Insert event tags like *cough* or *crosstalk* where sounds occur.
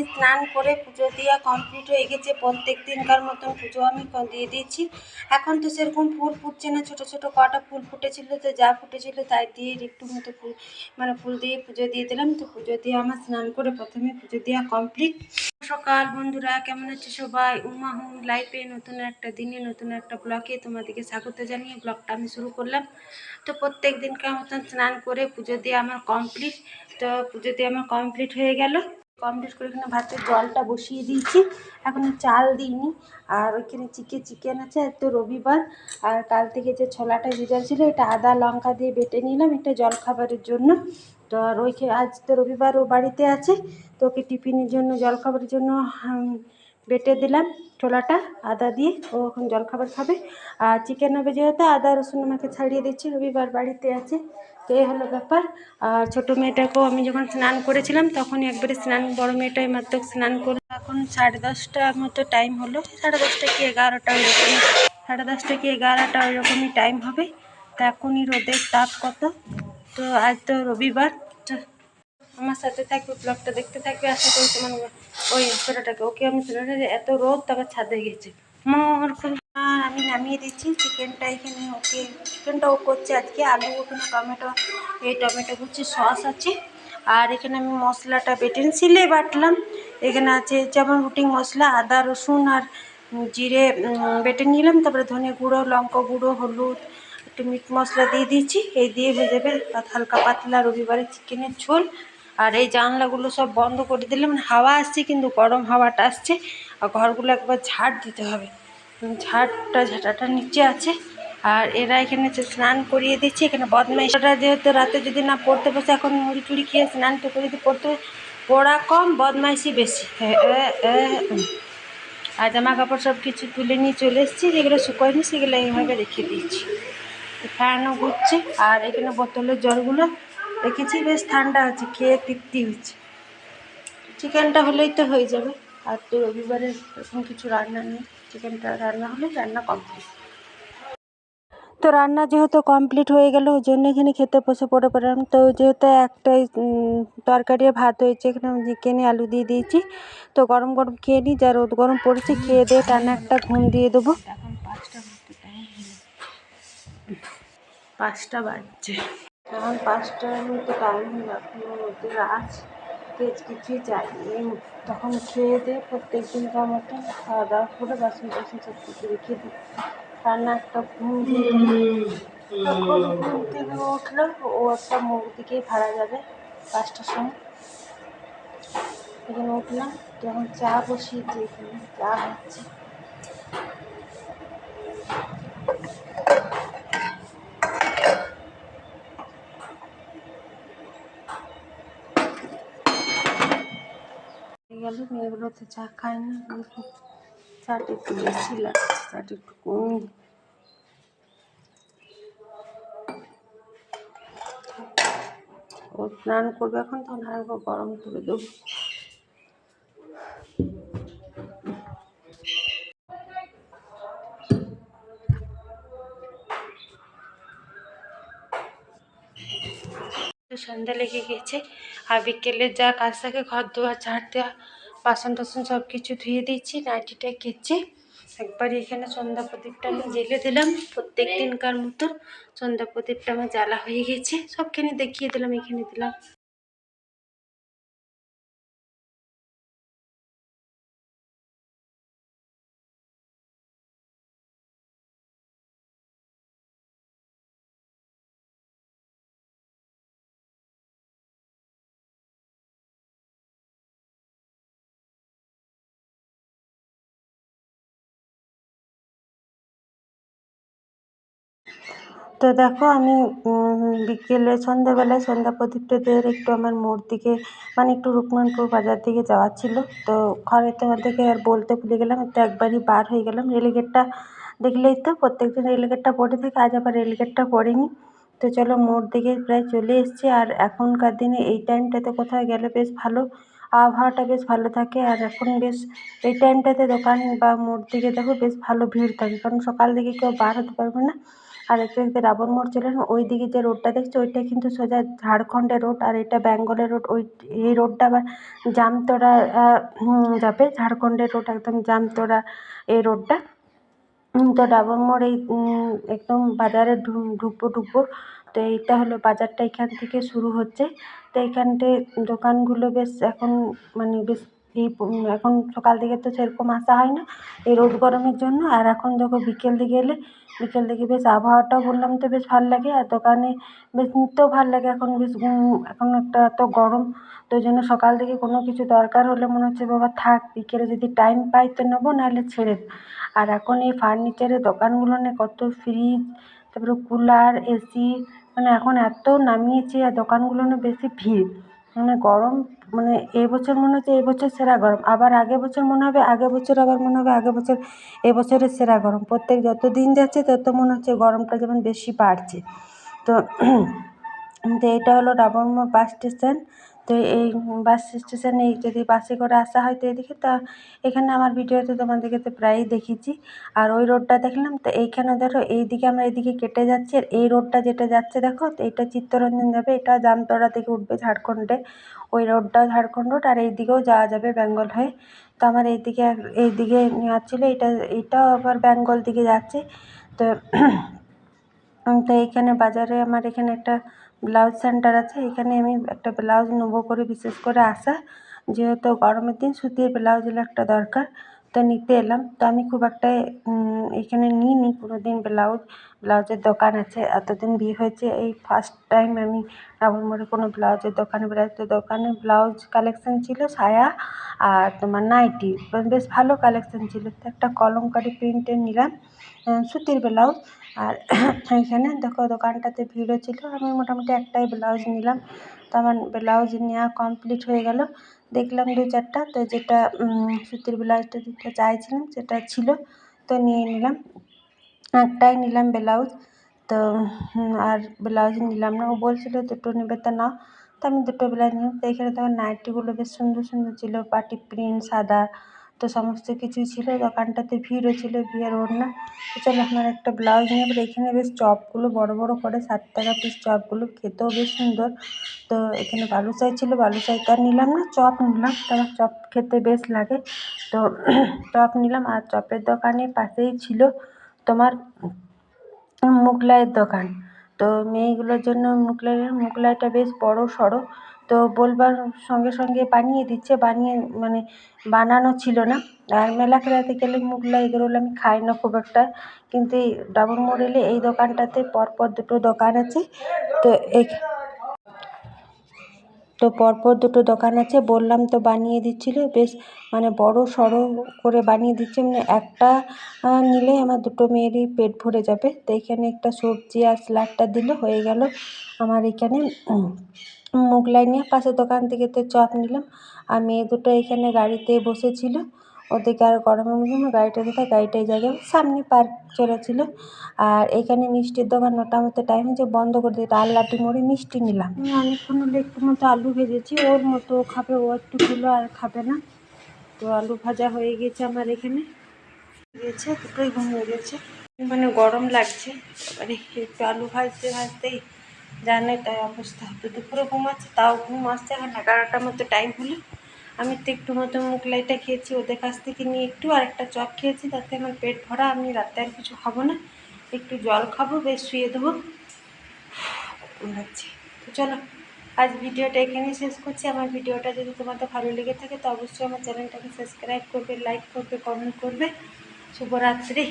আমি স্নান করে পুজো দেওয়া কমপ্লিট হয়ে গেছে। প্রত্যেক দিনকার মতন পুজো আমি দিয়ে দিয়েছি। এখন তো সেরকম ফুল ফুটছে না, ছোটো ছোটো কটা ফুল ফুটেছিল তো যা ফুটেছিল তাই দিয়ে একটু মতো ফুল মানে ফুল দিয়ে পুজো দিয়ে দিলাম। তো পুজো দিয়ে আমার স্নান করে প্রথমে পুজো দেওয়া কমপ্লিট সকাল বন্ধুরা, কেমন আছে সবাই? উমা হোম লাইফে নতুন একটা দিনে, নতুন একটা ব্লগে তোমাদেরকে স্বাগত জানিয়ে ব্লগটা আমি শুরু করলাম। তো প্রত্যেক দিনকার মতন স্নান করে পুজো দিয়ে আমার কমপ্লিট তো পুজো দিয়ে আমার কমপ্লিট হয়ে গেল। কমপ্লিট করে এখানে ভাতের জলটা বসিয়ে দিয়েছি। এখন চাল দিইনি। আর ওইখানে চিকে চিকেন আছে, আর তো রবিবার। আর কাল থেকে যে ছোলাটা ভেজা ছিল, এটা আদা, লঙ্কা দিয়ে বেটে নিলাম এটা জল খাবারের জন্য। তো আর ওইখানে আজ তো রবিবার ও বাড়িতে আছে, তো ওকে টিফিনের জন্য জল খাবারের জন্য বেটে দিলাম ছোলাটা, আদা দিয়ে। ও এখন জলখাবার খাবে। আর চিকেন হবে যেহেতু, আদা, রসুন আমাকে ছাড়িয়ে দিচ্ছি, রবিবার বাড়িতে আছে। তো এই হলো ব্যাপার। আর ছোটো মেয়েটাকেও আমি যখন স্নান করেছিলাম, তখনই একবারে স্নান, বড় মেয়েটাই মাত্র স্নান করল। এখন সাড়ে দশটার মতো টাইম হলো। সাড়ে দশটা কি এগারোটা ওইরকমই। সাড়ে দশটা কি এগারোটা ওইরকমই টাইম হবে। তা এখনই রোদের তাপ কত? তো আজ তো রবিবার। আমার সাথে থাকবে ব্লগটা দেখতে থাকবে, আশা করি তোমার ওই ছোটোটাকে ওকে আমি ছোটোটা এত রোদ তারপর ছাদে গেছে। মোর, খুব আর আমি নামিয়ে দিচ্ছি চিকেনটা এখানে, ওকে চিকেনটা ও করছে আজকে, আলু ওখানে টমেটো, এই টমেটো কুচি সস আছে। আর এখানে আমি মশলাটা বেটে সিলে বাটলাম। এখানে আছে যেমন রুটি, মশলা, আদা, রসুন আর জিরে বেটে নিলাম। তারপরে ধনে গুঁড়ো, লঙ্কা গুঁড়ো, হলুদ, একটু মিট মশলা দিয়ে দিয়েছি এই দিয়ে পাত- হালকা পাতলা রবিবারের চিকেনের ঝোল। আর এই জানলাগুলো সব বন্ধ করে দিলে মানে হাওয়া আসছে কিন্তু গরম হাওয়াটা আসছে, আর ঘরগুলো একবার ঝাড় দিতে হবে। ঝাড়টা, ঝাঁটাটা নিচে আছে, আর এরা এখানে স্নান করিয়ে দিচ্ছে, এখানে বদমাইশরা যেহেতু রাতে যদি না পড়তে বসে, এখন মুড়ি টুড়ি খেয়ে স্নান তো করে পড়তে পড়া কম বদমাইশি বেশি। আর জামা কাপড় সব কিছু তুলে নিয়ে চলে এসেছি, যেগুলো শুকোয়নি সেগুলো এইভাবে রেখে দিয়েছি ফ্যানও ঘুরছে, আর এখানে বোতলের জলগুলো রেখেছি বেশ ঠান্ডা আছে, খেয়ে তৃপ্তি হচ্ছে চিকেনটা হলেই তো হয়ে যাবে। আর তো রবিবারে এরকম কিছু রান্না নেই। চিকেনটা রান্না হলে রান্না কমপ্লিট তো রান্না যেহেতু কমপ্লিট হয়ে গেল, ওই জন্য এখানে খেতে বসে পড়ে পড়লাম। তো যেহেতু একটাই তরকারি ভাত হয়েছে, এখানে চিকেনে আলু দিয়ে দিয়েছি। তো গরম গরম খেয়ে নিই, যা রোদ গরম পড়েছে, খেয়ে দিয়ে টানা একটা ঘুম দিয়ে দেবো। পাঁচটা পাঁচটা বাজছে। এখন পাঁচটার মতো টাইম হলো এখনও রোদের আজ তেজ কিছুই এই তখন খেয়ে দিয়ে প্রত্যেক দিনকার মতো খাওয়া দাওয়া করে বাসন টাসন সব কিছু রেখে দিই। রান্না একটা ঘুম ঘুম থেকে উঠল ও একটা মুখ দিকেই ভাড়া যাবে পাঁচটার সময়। এখানে উঠলাম, যখন চা বসিয়েছি, এখানে চা হচ্ছে। গেল মেয়েগুলো চা খায় না চাটা একটু বেশি লাগছে, চাটা একটু কম ও স্নান করবে এখন, তখন আর গরম করে দেবো। সন্ধ্যা লেগে গেছে, আর বিকেলে যা কাজ থাকে ঘর দোয়ার ঝাড় দেওয়া। বাসন টাসন সব কিছু ধুয়ে দিচ্ছি নাইটিটা কেচে একবার এখানে সন্ধ্যা প্রদীপটা আমি জেলে দিলাম। প্রত্যেক দিনকার মতো সন্ধ্যা প্রদীপটা আমার জ্বালা হয়ে গেছে। সবখানে দেখিয়ে দিলাম, এখানে দিলাম। তো দেখো আমি বিকেলে সন্ধ্যাবেলায় সন্ধ্যা প্রদীপটা দিয়ে একটু আমার মোড় দিকে মানে একটু রুকমানপুর বাজার দিকে যাওয়ার ছিল। তো ঘরে তোমাদেরকে আর বলতে ভুলে গেলাম তো একবারই বার হয়ে গেলাম। রেলগেটটা দেখলেই তো প্রত্যেকদিন রেলগেটটা পড়ে থাকে, আজ আবার রেলগেটটা পড়েনি। তো চলো মোড় দিকে প্রায় চলে এসেছি। আর এখনকার দিনে এই টাইমটাতে কোথাও গেলে বেশ ভালো, আবহাওয়াটা বেশ ভালো থাকে। আর এখন বেশ এই টাইমটাতে দোকান বা মোড় দিকে দেখো বেশ ভালো ভিড় থাকে। কারণ সকাল দিকে কেউ বার হতে পারবে না। আর দেখতে ডাবর মোড় চলে ওই দিকে যে রোডটা দেখছ ওইটা কিন্তু সোজা ঝাড়খণ্ডের রোড আর এটা বেঙ্গলের রোড ওই এই রোডটা আবার জামতরা হুম, যাবে ঝাড়খণ্ডের রোড একদম জামতরা এই রোডটা তো ডাবর মোড় এই একদম বাজারে ঢুকবো ঢুকবো। তো এইটা হলো বাজারটা এখান থেকে শুরু হচ্ছে। তো এইখানটায় দোকানগুলো বেশ এখন মানে বেশ এই এখন সকাল দিকে তো সেরকম আসা হয় না এই রোদ গরমের জন্য। আর এখন দেখো বিকেল দিকে এলে বিকেল দিকে বেশ আবহাওয়াটাও বললাম তো বেশ ভালো লাগে আর দোকানে বেশ নিতেও ভালো লাগে, এখন বেশ এখন একটা এত গরম, তো ওই জন্য সকাল থেকে কোনো কিছু দরকার হলে মনে হচ্ছে বাবা থাক, বিকেলে যদি টাইম পাই তো নেব, নাহলে ছেড়ে আর এখন এই ফার্নিচারের দোকানগুলো না কত ফ্রিজ তারপরে কুলার এসি মানে এখন এত নামিয়েছে, আর দোকানগুলো না বেশি ভিড়। মানে গরম মানে এই বছর মনে হচ্ছে এই বছর সেরা গরম। আবার আগের বছর মনে হবে, আগের বছর আবার মনে হবে আগের বছর এ বছরের সেরা গরম। প্রত্যেক যত দিন যাচ্ছে তত মনে হচ্ছে গরমটা যেমন বেশি বাড়ছে। তো *clears throat* তো এটা হলো ডাবর মোড় বাস স্টেশন। তো এই বাস স্টেশনে যদি বাসে করে আসা হয় তো এদিকে তা এখানে আমার ভিডিওতে তোমাদেরকে তো প্রায়ই দেখিয়েছি। আর ওই রোডটা দেখলাম তো এইখানে ধরো এইদিকে আমরা এদিকে কেটে যাচ্ছি আর এই রোডটা যেটা যাচ্ছে দেখো তো এটা চিত্তরঞ্জন যাবে, এটা জামতলা থেকে উঠবে ঝাড়খণ্ডে। ওই রোডটাও ঝাড়খণ্ড রোড আর এইদিকেও যাওয়া যাবে বেঙ্গল হয়ে। তো আমার এইদিকে এইদিকে নেওয়ার ছিল, এটা, এটাও আবার বেঙ্গল দিকে যাচ্ছে। তো তো এইখানে বাজারে আমার এখানে একটা ব্লাউজ সেন্টার আছে, এখানে আমি একটা ব্লাউজ নেব করে বিশেষ করে আসা যেহেতু গরমের দিন সুতির ব্লাউজ হলে একটা দরকার, তো নিতে এলাম। তো আমি খুব একটা এখানে নিইনি কোনো দিন ব্লাউজ। ব্লাউজের দোকান আছে, এতদিন বিয়ে হয়েছে, এই ফার্স্ট টাইম আমি ডাবর মোড়ে কোনো ব্লাউজের দোকানে বেরোই তো দোকানে ব্লাউজ কালেকশন ছিল সায়া আর তোমার নাইটি, বেশ ভালো কালেকশন ছিল। তো একটা কলমকারি প্রিন্টের নিলাম সুতির ব্লাউজ। আর এখানে দেখো দোকানটাতে ভিড়ও ছিল, আমি মোটামুটি একটাই ব্লাউজ নিলাম। তো আমার ব্লাউজ নেওয়া কমপ্লিট হয়ে গেল। দেখলাম দু চারটা, তো যেটা সুতির ব্লাউজটা যেটা চাইছিলাম সেটা ছিল, তো নিয়ে নিলাম। একটাই নিলাম ব্লাউজ। তো আর ব্লাউজ নিলাম না। ও বলছিল দুটো নেবে তা নাও তো আমি দুটো ব্লাউজ নিলাম। তো এখানে তোমার নাইটিগুলো বেশ সুন্দর সুন্দর ছিল। পাটি প্রিন্ট, সাদা, তো সমস্ত কিছুই ছিল। দোকানটাতে ভিড়ও ছিল বিয়ের ওড়না তো চলো আমার একটা ব্লাউজ নিয়ে এখানে বেশ চপগুলো বড় বড় করে ষাট টাকা পিস চপগুলো। খেতেও বেশ সুন্দর। তো এখানে বালুশাই ছিল। বালুশাই তো নিলাম না, চপ নিলাম। তো আমার চপ খেতে বেশ লাগে। তো, চপ নিলাম। আর চপের দোকানে পাশেই ছিল তোমার মুগলাইয়ের দোকান। তো মেয়েগুলোর জন্য মুগলাই মুগলাইটা বেশ বড় সড়ো। তো বলবার সঙ্গে সঙ্গে বানিয়ে দিচ্ছে, বানিয়ে মানে বানানো ছিল না। আর মেলা খেলাতে গেলে মুগলাই এগরোল আমি খাই না খুব একটা। কিন্তু এই ডাবর মোড় এলে এই দোকানটাতে পরপর দুটো দোকান আছে। তো এই তো পরপর দুটো দোকান আছে, বললাম তো বানিয়ে দিচ্ছিল, বেশ মানে বড় সড়ো করে বানিয়ে দিচ্ছে মানে একটা নিলে আমার দুটো মেয়েরই পেট ভরে যাবে, তো এখানে একটা সবজি আর স্যালাডটা দিলে, হয়ে গেল আমার এখানে মোগলাই নিয়ে পাশের দোকান থেকে তো চপ নিলাম, আর মেয়ে দুটো এখানে গাড়িতে বসেছিল ওদেরকে আর গরমের জন্য গাড়িটা কোথায় গাড়িটা এই জায়গায় সামনে পার্ক চলেছিল আর এখানে মিষ্টির দোকান নটা মতো টাইম হয়েছে, বন্ধ করে দিতে আল্লাটি মোড়ে মিষ্টি নিলাম। আমি অনেকক্ষণ হলে একটু মতো আলু ভেজেছি, ওর মতো খাবে, ও একটু গুলো আর খাবে না। তো আলু ভাজা হয়ে গেছে আমার এখানে। গেছে দুটোই ঘুমিয়ে গেছে। মানে গরম লাগছে, এবারে একটু আলু ভাজতে ভাজতেই জানে তাই অবস্থা। তো দুপুরে ঘুম ঘুমাচ্ছে তাও ঘুম আসছে এখন এগারোটার মতো টাইম হলো। আমি তো একটু মতো মুগলাইটা খেয়েছি, ওদের কাছ থেকে নিয়ে একটু আর একটা চপ খেয়েছি, তাতে আমার পেট ভরা, আমি রাতে আর কিছু খাব না। একটু জল খাব, বেশ শুয়ে দেবো। *sighs* লাগছে তো চলো, আজ ভিডিওটা এখানেই শেষ করছি। আমার ভিডিওটা যদি তোমাদের ভালো লেগে থাকে, তো অবশ্যই আমার চ্যানেলটাকে সাবস্ক্রাইব করবে, লাইক করবে কমেন্ট করবে। শুভরাত্রি।